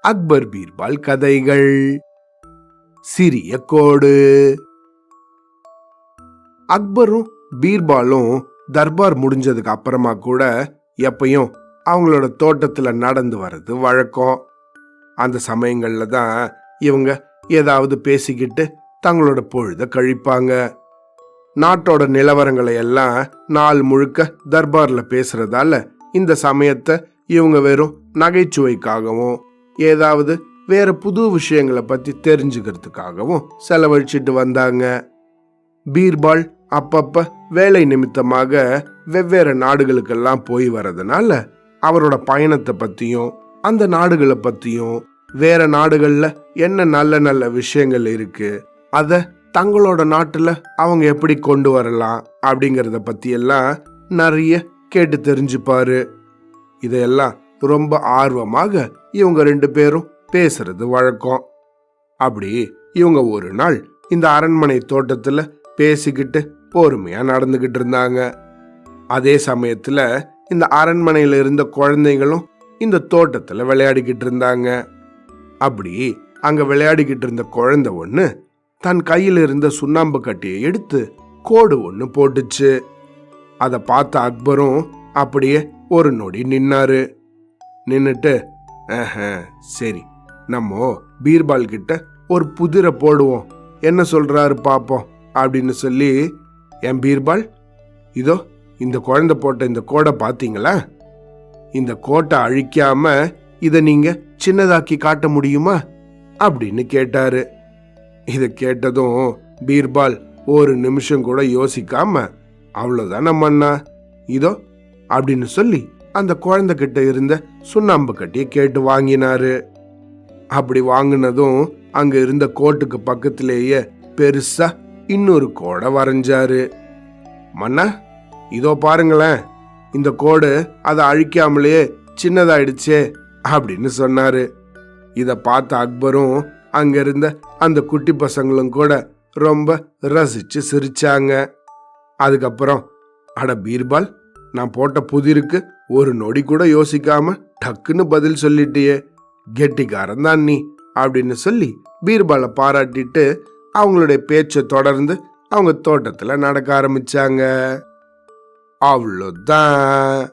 அக்பர் பீர்பால் கதைகள். சிறிய கோடு. அக்பரும் பீர்பாலும் தர்பார் முடிஞ்சதுக்கு அப்புறமா கூட எப்பயும் அவங்களோட தோட்டத்துல நடந்து வர்றது வழக்கம். அந்த சமயங்கள்ல தான் இவங்க ஏதாவது பேசிக்கிட்டு தங்களோட பொழுத கழிப்பாங்க. நாட்டோட நிலவரங்களை எல்லாம் நாள் முழுக்க தர்பார்ல பேசுறதால இந்த சமயத்தை இவங்க வெறும் நகைச்சுவைக்காகவும் ஏதாவது வேற புது விஷயங்களை பத்தி தெரிஞ்சுக்கிறதுக்காகவும் செலவழிச்சிட்டு வந்தாங்க. பீர்பால் அப்பப்ப வேலை நிமித்தமாக வெவ்வேறு நாடுகளுக்கெல்லாம் போய் வரதுனால அவரோட பயணத்தை பத்தியும் அந்த நாடுகளை பத்தியும் வேற நாடுகள்ல என்ன நல்ல நல்ல விஷயங்கள் இருக்கு அத தங்களோட நாட்டுல அவங்க எப்படி கொண்டு வரலாம் அப்படிங்கறத பத்தி எல்லாம் நிறைய கேட்டு தெரிஞ்சுப்பாரு. இதையெல்லாம் ரொம்ப ஆர்வமாக இவங்க ரெண்டு பேரும் பேசுறது வழக்கம். அப்படி இவங்க ஒரு நாள் இந்த அரண்மனை தோட்டத்துல பேசிக்கிட்டு பொறுமையா நடந்துகிட்டு இருந்தாங்க. அதே சமயத்துல இந்த அரண்மனையில இருந்த குழந்தைகளும் இந்த தோட்டத்துல விளையாடிக்கிட்டு இருந்தாங்க. அப்படி அங்க விளையாடிக்கிட்டு இருந்த குழந்தை ஒண்ணு தன் கையில இருந்த சுண்ணாம்பு கட்டியை எடுத்து கோடு ஒண்ணு போட்டுச்சு. அதை பார்த்த அக்பரும் அப்படியே ஒரு நொடி நின்னாரு. நின்னுட்டு "ஆஹா, சரி நம்ம பீர்பால் கிட்ட ஒரு புதிரை போடுவோம். என்ன சொல்றாரு பாப்போம் அப்படின்னு சொல்லி என் பீர்பால் இதோ இந்த குழந்தை போட்ட இந்த கோடை பாத்தீங்களா இந்த கோட்டை அழிக்காம இதை நீங்க சின்னதாக்கி காட்ட முடியுமா? அப்படின்னு கேட்டாரு. இதை கேட்டதும் பீர்பால் ஒரு நிமிஷம் கூட யோசிக்காம அவ்வளவுதானே மன்னா இதோ அப்படின்னு சொல்லி அந்த குழந்தை கிட்ட இருந்த சுண்ணாம்பு கட்டியை கேட்டு வாங்கினாரு. அப்படி வாங்கினதும் அங்க இருந்த கோட்டுக்கு பக்கத்திலேயே பெருசா இன்னொரு கோடை வரைஞ்சாரு. மன்னா இதோ பாருங்களேன் இந்த கோடு அதை அழிக்காமலேயே சின்னதாயிடுச்சே அப்படின்னு சொன்னாரு. இத பார்த்த அக்பரும் அங்க இருந்த அந்த குட்டி பசங்களும் கூட ரொம்ப ரசிச்சு சிரிச்சாங்க. அதுக்கப்புறம் அட பீர்பால் நான் போட்ட புதிருக்கு ஒரு நொடி கூட யோசிக்காம டக்குன்னு பதில் சொல்லிட்டியே. கெட்டிக்காரன் தான் நீ அப்படின்னு சொல்லி பீர்பாலை பாராட்டிட்டு அவங்களுடைய பேச்சை தொடர்ந்து அவங்க தோட்டத்தில் நடக்க ஆரம்பிச்சாங்க. அவ்வளோதான்.